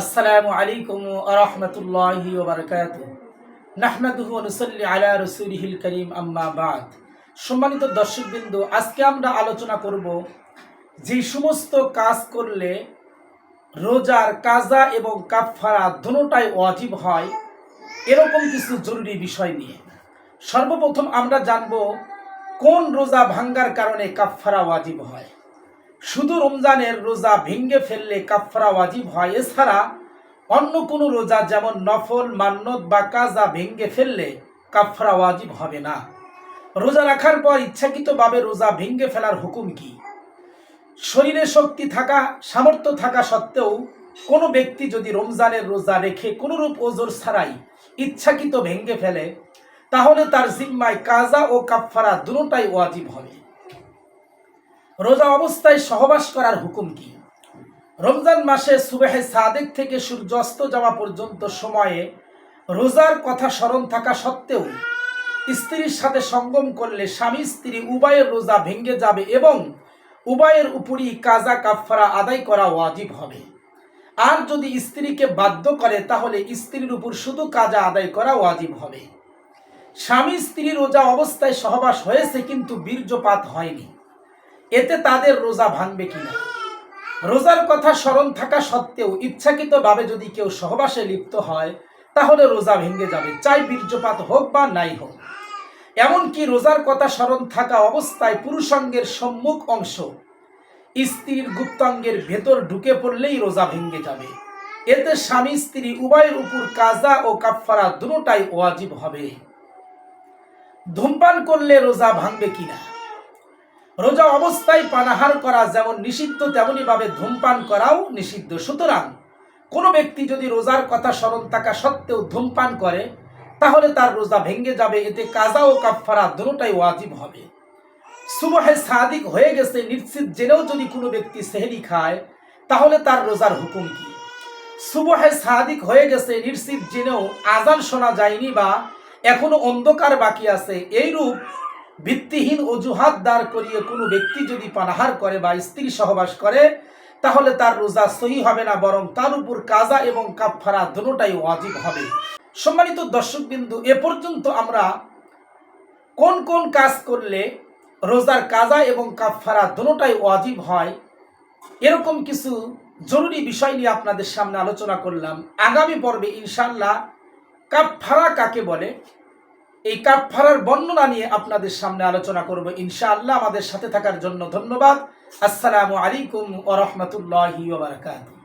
আসসালামু আলাইকুম আরহামতুল্লাহি ওবরকাত নাহমাদুহু অনুসল্লি আলা রসুলিহিল করিম, আম্মা বাদ। সম্মানিত দর্শকবৃন্দ, আজকে আমরা আলোচনা করব যে সমস্ত কাজ করলে রোজার কাজা এবং কাফফারা দুটোটাই ওয়াজিব হয়, এরকম কিছু জরুরি বিষয় নিয়ে। সর্বপ্রথম আমরা জানব কোন রোজা ভাঙ্গার কারণে কাফফারা ওয়াজিব হয়। শুধু রমজানের রোজা ভেঙ্গে ফেললে কাফফারা ওয়াজিব হয়। এছাড়া অন্য কোনো রোজা যেমন নফল, মান্নত বা কাজা ভেঙ্গে ফেললে কাফফারা ওয়াজিব হবে না। রোজা রাখার পর ইচ্ছাকৃতভাবে রোজা ভেঙ্গে ফেলার হুকুম কি? শরীরে শক্তি থাকা, সামর্থ্য থাকা সত্ত্বেও কোনো ব্যক্তি যদি রমজানের রোজা রেখে কোনোরূপ ওজোর ছাড়াই ইচ্ছাকৃত ভেঙ্গে ফেলে, তাহলে তার জিম্মায় কাজা ও কাফফারা দুটোটাই ওয়াজিব হবে। রোজা অবস্থায় সহবাস করার হুকুম কি? রমজান মাসে সুবেহে সাদেক থেকে সূর্য অস্ত যাওয়া পর্যন্ত সময়ে রোজার কথা স্মরণ থাকা সত্ত্বেও স্ত্রীর সাথে সঙ্গম করলে স্বামী স্ত্রী উভয়ের রোজা ভেঙ্গে যাবে এবং উভয়ের উপরই কাজা কাফফারা আদায় করা ওয়াজিব হবে। আর যদি স্ত্রীকে বাধ্য করে, তাহলে স্ত্রীর উপর শুধু কাজা আদায় করা ওয়াজিব হবে। স্বামী স্ত্রী রোজা অবস্থায় সহবাস হয়েছে, কিন্তু বীর্যপাত হয়নি। এতে তাদের রোজা ভাঙবে কিনা? রোজার কথা স্মরণ থাকা সত্ত্বেও ইচ্ছাকৃতভাবে যদি কেউ সহবাসে লিপ্ত হয়, তাহলে রোজা ভেঙে যাবে, চাই বীর্যপাত হোক বা নাই হোক। এমনকি রোজার কথা স্মরণ থাকা অবস্থায় পুরুষাঙ্গের সম্মুখ অংশ স্ত্রীর গুপ্তাঙ্গের ভেতর ঢুকে পড়লেই রোজা ভেঙে যাবে। এতে স্বামী, স্ত্রী উভয়ের উপর কাজা ও কাফফারা দুটোটাই ওয়াজিব হবে। ধূমপান করলে রোজা ভাঙবে কিনা? রোজা অবস্থায় পানাহার করা যেমন নিষিদ্ধ তেমনি ভাবে ধূমপান করাও নিষিদ্ধ। সুতরাং কোনো ব্যক্তি যদি রোজার কথা স্মরণ থাকা সত্ত্বেও ধূমপান করে, তাহলে তার রোজা ভেঙে যাবে। এতে কাজা ও কাফফারা দুটোটাই ওয়াজিব হবে। সুবহে সাদিক হয়ে গেছে, নিশ্চিত জেনেও যদি কোনো ব্যক্তি সেহরি খায়, তাহলে তার রোজার হুকুম কি? সুবহে সাদিক হয়ে গেছে, নিশ্চিত জেনেও আজান শোনা যায়নি বা এখনও অন্ধকার বাকি আছে। এইরূপ ভিত্তিহীন অজুহাত দাঁড় করিয়ে কোনো ব্যক্তি যদি পানাহার করে বা স্ত্রী সহবাস করে, তাহলে তার রোজা সহি হবে না, বরং তার উপর কাজা এবং কাফফারা দুটোটাই ওয়াজিব হবে। সম্মানিত দর্শকবিন্দু, এ পর্যন্ত আমরা কোন কোন কাজ করলে রোজার কাজা এবং কাফফারা দুটোটাই ওয়াজিব হয়, এরকম কিছু জরুরি বিষয় নিয়ে আপনাদের সামনে আলোচনা করলাম। আগামী পর্বে ইনশাল্লাহ কাফফারা কাকে বলে? এই কাফফারার বর্ণনা নিয়ে আপনাদের সামনে আলোচনা করব ইনশাআল্লাহ। আমাদের সাথে থাকার জন্য ধন্যবাদ। আসসালামু আলাইকুম ওয়া বারাকাতুহু।